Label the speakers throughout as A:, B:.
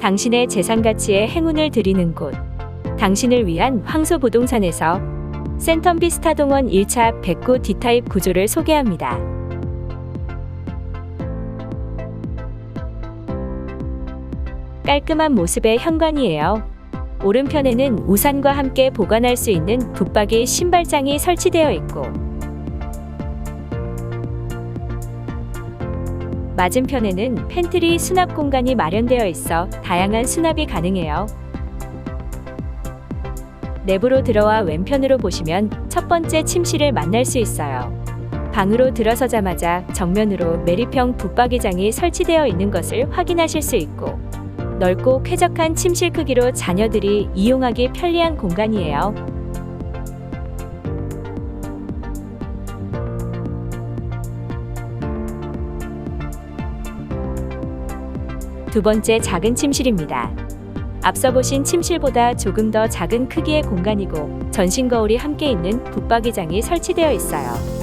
A: 당신의 재산 가치에 행운을 드리는 곳. 당신을 위한 황소 부동산에서 센텀 비스타 동원 1차 109 D타입 구조를 소개합니다. 깔끔한 모습의 현관이에요. 오른편에는 우산과 함께 보관할 수 있는 붙박이 신발장이 설치되어 있고 맞은편에는 팬트리 수납 공간이 마련되어 있어 다양한 수납이 가능해요. 내부로 들어와 왼편으로 보시면 첫 번째 침실을 만날 수 있어요. 방으로 들어서자마자 정면으로 메리평 붙박이장이 설치되어 있는 것을 확인하실 수 있고 넓고 쾌적한 침실 크기로 자녀들이 이용하기 편리한 공간이에요. 두 번째 작은 침실입니다. 앞서 보신 침실보다 조금 더 작은 크기의 공간이고 전신 거울이 함께 있는 붙박이장이 설치되어 있어요.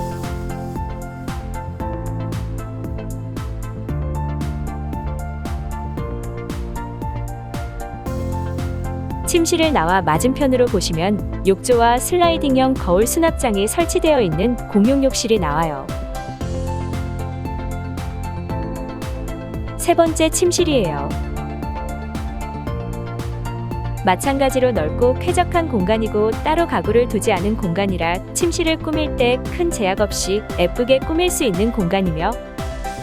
A: 침실을 나와 맞은편으로 보시면 욕조와 슬라이딩형 거울 수납장이 설치되어 있는 공용 욕실이 나와요. 세 번째 침실이에요. 마찬가지로 넓고 쾌적한 공간이고 따로 가구를 두지 않은 공간이라 침실을 꾸밀 때 큰 제약 없이 예쁘게 꾸밀 수 있는 공간이며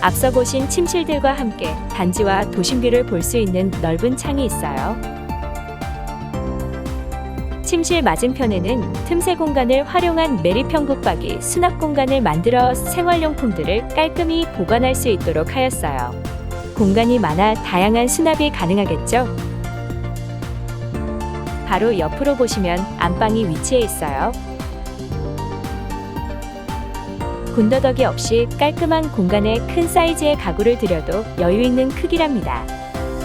A: 앞서 보신 침실들과 함께 단지와 도심뷰를 볼 수 있는 넓은 창이 있어요. 침실 맞은편에는 틈새 공간을 활용한 메리평 붙박이 수납 공간을 만들어 생활용품들을 깔끔히 보관할 수 있도록 하였어요. 공간이 많아 다양한 수납이 가능하겠죠? 바로 옆으로 보시면 안방이 위치해 있어요. 군더더기 없이 깔끔한 공간에 큰 사이즈의 가구를 들여도 여유 있는 크기랍니다.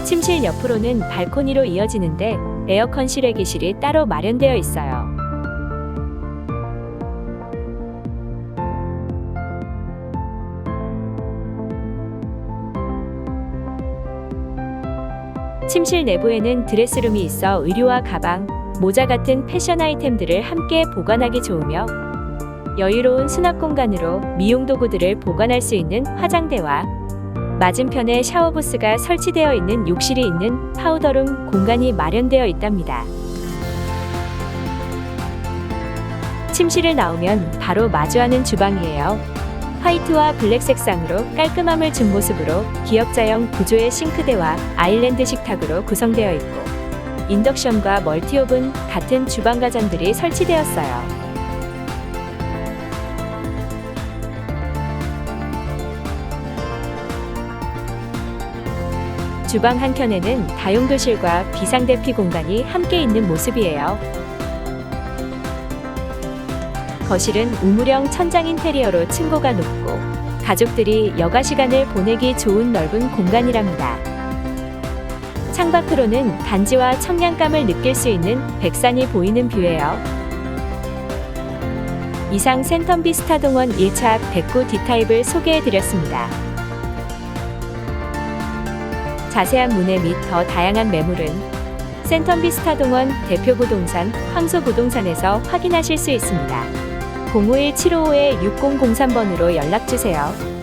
A: 침실 옆으로는 발코니로 이어지는데 에어컨 실외기실이 따로 마련되어 있어요. 침실 내부에는 드레스룸이 있어 의류와 가방, 모자 같은 패션 아이템들을 함께 보관하기 좋으며 여유로운 수납 공간으로 미용 도구들을 보관할 수 있는 화장대와 맞은편에 샤워부스가 설치되어 있는 욕실이 있는 파우더룸 공간이 마련되어 있답니다. 침실을 나오면 바로 마주하는 주방이에요. 화이트와 블랙 색상으로 깔끔함을 준 모습으로 기역자형 구조의 싱크대와 아일랜드 식탁으로 구성되어 있고 인덕션과 멀티오븐 같은 주방 가전들이 설치되었어요. 주방 한켠에는 다용도실과 비상대피 공간이 함께 있는 모습이에요. 거실은 우물형 천장 인테리어로 층고가 높고 가족들이 여가 시간을 보내기 좋은 넓은 공간이랍니다. 창밖으로는 단지와 청량감을 느낄 수 있는 백산이 보이는 뷰예요. 이상 센텀 비 스타 동원 1차 109 D타입을 소개해드렸습니다. 자세한 문의 및 더 다양한 매물은 센텀 비 스타 동원 대표 부동산 황소 부동산에서 확인하실 수 있습니다. 051-755-6003번으로 연락주세요.